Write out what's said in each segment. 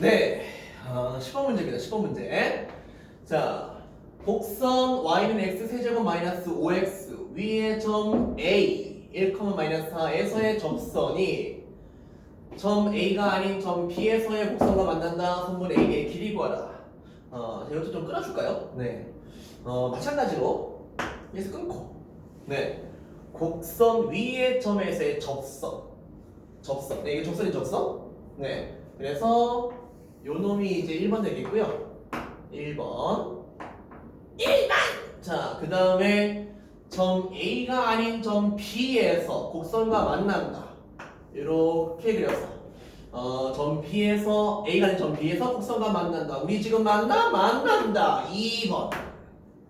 네, 어, 10번 문제입니다. 10번 문제. 자, 곡선 y는 x 세제곱 마이너스 5x 위에 점 a 1, 마이너스 4에서의 접선이 점 a가 아닌 점 b에서의 곡선과 만난다. 선분 a의 길이 구하라. 어, 자, 이것도 좀 끊어줄까요? 네. 어, 마찬가지로 여기서 끊고. 네. 곡선 위의 점에서의 접선. 접선. 네, 이게 접선이 접선? 네. 그래서 요 놈이 이제 1번 되겠고요. 1번. 1번! 자, 그 다음에 점 A가 아닌 점 B에서 곡선과 만난다. 이렇게 그려서. 어, 점 B에서, A가 아닌 점 B에서 곡선과 만난다. 우리 지금 만나? 만난다. 2번.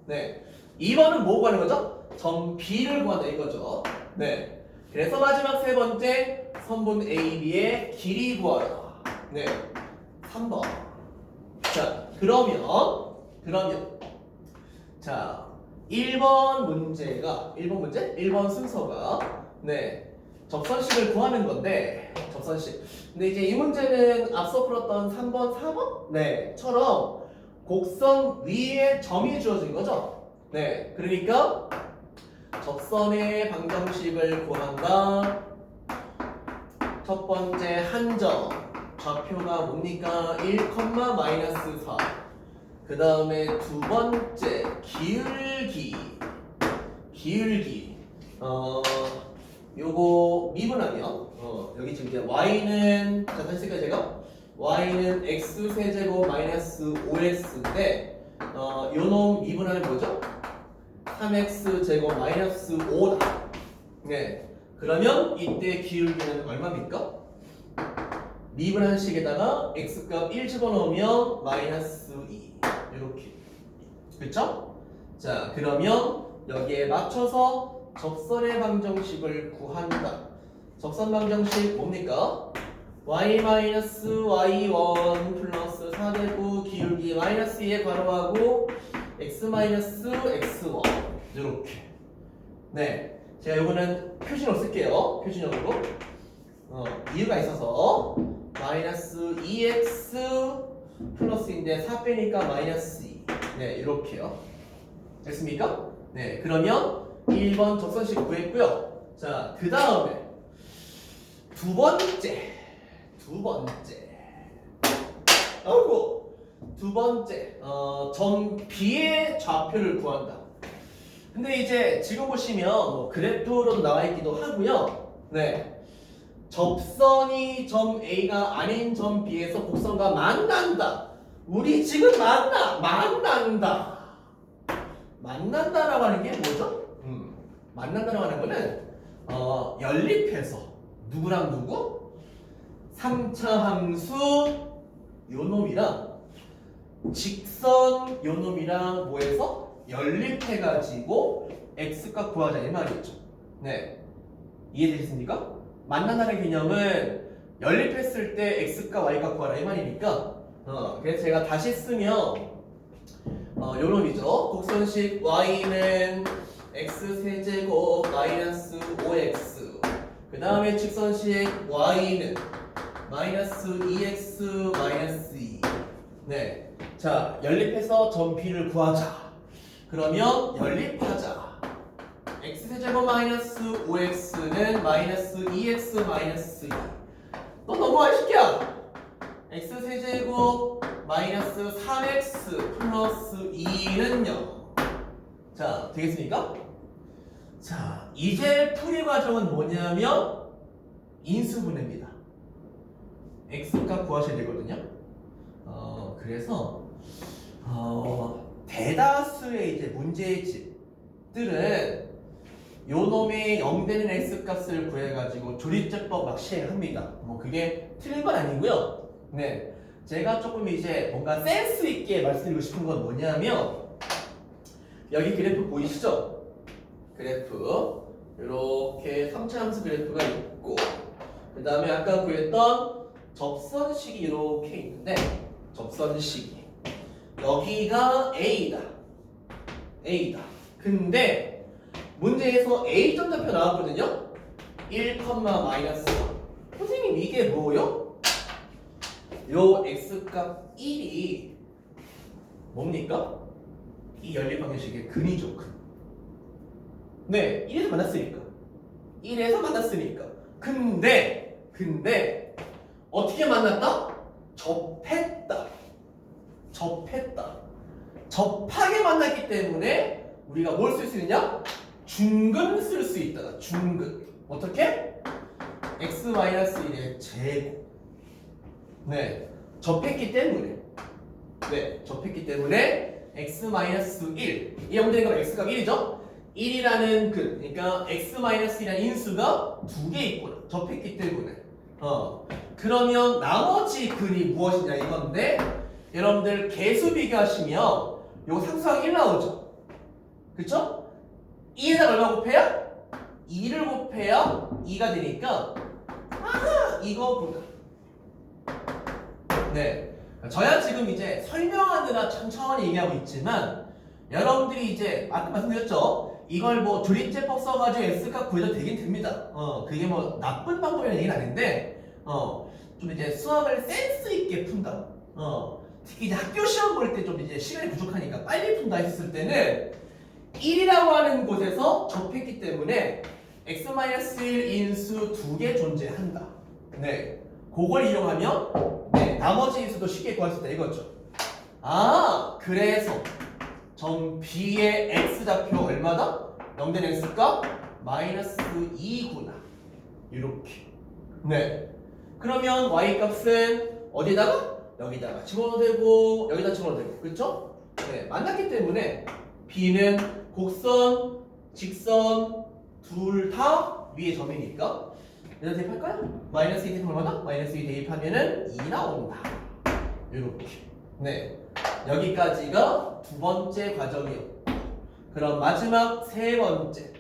네. 2번은 뭐 구하는 거죠? 점 B를 구한다 이거죠. 네. 그래서 마지막 세 번째 선분 AB의 길이 구하라. 네. 3번. 자, 그러면 그러면 자, 1번 문제가 1번 문제? 1번 순서가 네. 접선식을 구하는 건데 접선식. 근데 이제 이 문제는 앞서 풀었던 3번, 4번? 네. 처럼 곡선 위에 점이 주어진 거죠. 네. 그러니까 접선의 방정식을 구한다. 첫 번째 한 점 좌표가 뭡니까? 1, 마이너스 4. 그 다음에 두 번째 기울기. 기울기. 어, 요거 미분하면 어, 여기 지금 이제 y는 자 다시 쓸까요 제가? y는 x 세제곱 마이너스 5x인데 어, 요놈 미분하면 뭐죠? 3x 제곱 마이너스 5다. 네. 그러면 이때 기울기는 얼마입니까? 미분한 식에다가 x값 1 집어넣으면 마이너스 2 이렇게. 그쵸? 자 그러면 여기에 맞춰서 접선의 방정식을 구한다. 접선 방정식 뭡니까? y 마이너스 y1 플러스 4대구 기울기 마이너스 2에 괄호하고 x 마이너스 x1 이렇게. 네. 제가 요거는 표준으로 쓸게요. 표준형으로. 어, 이유가 있어서 마이너스 2x 플러스인데 4 빼니까 마이너스 2 네, 이렇게요. 됐습니까? 네, 그러면 1번 접선식 구했고요. 자, 그 다음에 두 번째, 두 번째. 아이고, 두 번째, 어, 점 B의 좌표를 구한다. 근데 이제 지금 보시면 뭐 그래프로도 나와 있기도 하고요. 네. 접선이 점 A가 아닌 점 B에서 곡선과 만난다. 우리 지금 만나, 만난다. 만난다라고 하는 게 뭐죠? 음, 만난다라고 하는 거는 어, 연립해서 누구랑 누구? 3차 함수 요놈이랑 직선 요놈이랑 뭐해서 연립해가지고 x값 구하자 이 말이죠. 네, 이해되셨습니까? 만난다는 개념은 연립했을 때 x값 y값 구하라 이 말이니까. 어, 그래서 제가 다시 쓰면 어, 요놈이죠. 곡선식 y는 x 세제곱 마이너스 5x 그 다음에 직선식 y는 마이너스 2x 마이너스 2 네. 자 연립해서 점 b를 구하자. 그러면 연립하자. X세제곱 마이너스 5x 는 마이너스 2x 마이너스 2. 너 너무한 시키야. x세제곱 마이너스 3x 플러스 2는 0. 자, 되겠습니까? 자, 이제 풀이 과정은 뭐냐면 인수분해입니다. x값 구하셔야 되거든요. 어, 그래서 어, 대다수의 이제 문제집들은 요 놈의 0 되는 x 값을 구해가지고 조립제법 막 시행합니다. 뭐 그게 틀린 건 아니고요. 네, 제가 조금 이제 뭔가 센스 있게 말씀드리고 싶은 건 뭐냐면 여기 그래프 보이시죠? 그래프 이렇게 3차 함수 그래프가 있고 그 다음에 아까 구했던 접선식이 이렇게 있는데 접선식이 여기가 A다. A다. 근데 문제에서 A 점 좌표 나왔거든요. 1, 마이너스 1. 선생님 이게 뭐요? 요 x값 1이 뭡니까? 이 연립 방정식의 근이죠 근. 네 1에서 만났으니까 1에서 만났으니까 근데 근데 어떻게 만났다? 접했다 접했다 접하게 만났기 때문에 우리가 뭘 쓸 수 있느냐? 중근 쓸 수 있다 중근. 어떻게? x-1의 제곱. 네. 접했기 때문에. 네. 접했기 때문에 x-1 이 형태가 x가 1이죠? 1이라는 근. 그러니까 x-1이라는 인수가 두 개 있구나. 접했기 때문에. 어. 그러면 나머지 근이 무엇이냐 이건데? 여러분들 개수 비교하시면 요거 상수항 1 나오죠? 그쵸? 2에다 얼마 곱해야? 2를 곱해야 2가 되니까 아 이거구나 네. 저야 지금 이제 설명하느라 천천히 얘기하고 있지만 여러분들이 이제 아까 말씀드렸죠? 이걸 뭐 조립제법 써가지고 X값 구해도 되긴 됩니다. 어 그게 뭐 나쁜 방법이라는 얘기는 아닌데 어좀 이제 수학을 센스 있게 푼다. 어 특히 이제 학교 시험 볼 때 좀 이제 시간이 부족하니까 빨리 푼다 했을 때는 1이라고 하는 곳에서 접했기 때문에 x-1 인수 두 개 존재한다. 네. 그걸 이용하면 네, 나머지 인수도 쉽게 구할 수 있다 이거죠. 아, 그래서 점 B의 x좌표 얼마다? 0 된 x값 마이너스 2구나. 이렇게. 네. 그러면 y 값은 어디다가? 여기다가 집어넣어도 되고 여기다 집어넣어도 되고 그렇죠? 네. 만났기 때문에 B는 곡선, 직선 둘 다 위에 점이니까 여기다 대입할까요? 마이너스 2 대입하면 얼마나? 마이너스 2 대입하면은 2 나온다 이렇게 네 여기까지가 두 번째 과정이요 그럼 마지막 세 번째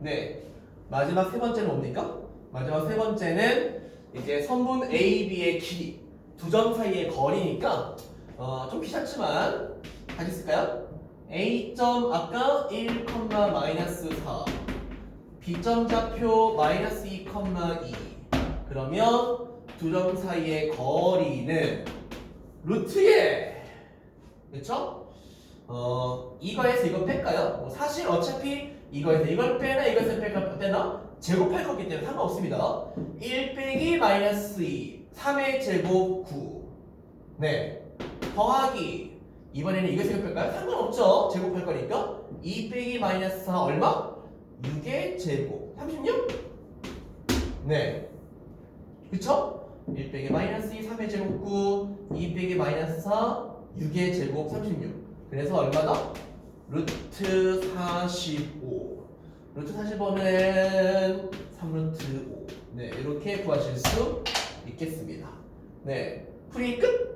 네 마지막 세 번째는 뭡니까? 마지막 세 번째는 이제 선분 A, B의 길이 두점 사이의 거리니까 어, 좀 귀찮지만 다시 쓸까요? A점 아까 1, 마이너스 4 B점 좌표 마이너스 2, 2 그러면 두 점 사이의 거리는 루트에 그쵸? 어 이거에서 이거 뺄까요? 뭐 사실 어차피 이거에서 이걸 빼나 이거에서 뺄까 빼나 제곱할 거기 때문에 상관없습니다 1 빼기 마이너스 2 3의 제곱 9 네. 더하기 이번에는 이거 생각할까요? 상관없죠. 제곱할 거니까 2 빼기 마이너스 4 얼마? 6의 제곱 36? 네. 그쵸? 1 빼기 마이너스 2 3의 제곱 9 2 빼기 마이너스 4 6의 제곱 36 그래서 얼마다? 루트 45 루트 45는 3루트 5 네, 이렇게 구하실 수 있겠습니다. 네, 풀이 끝!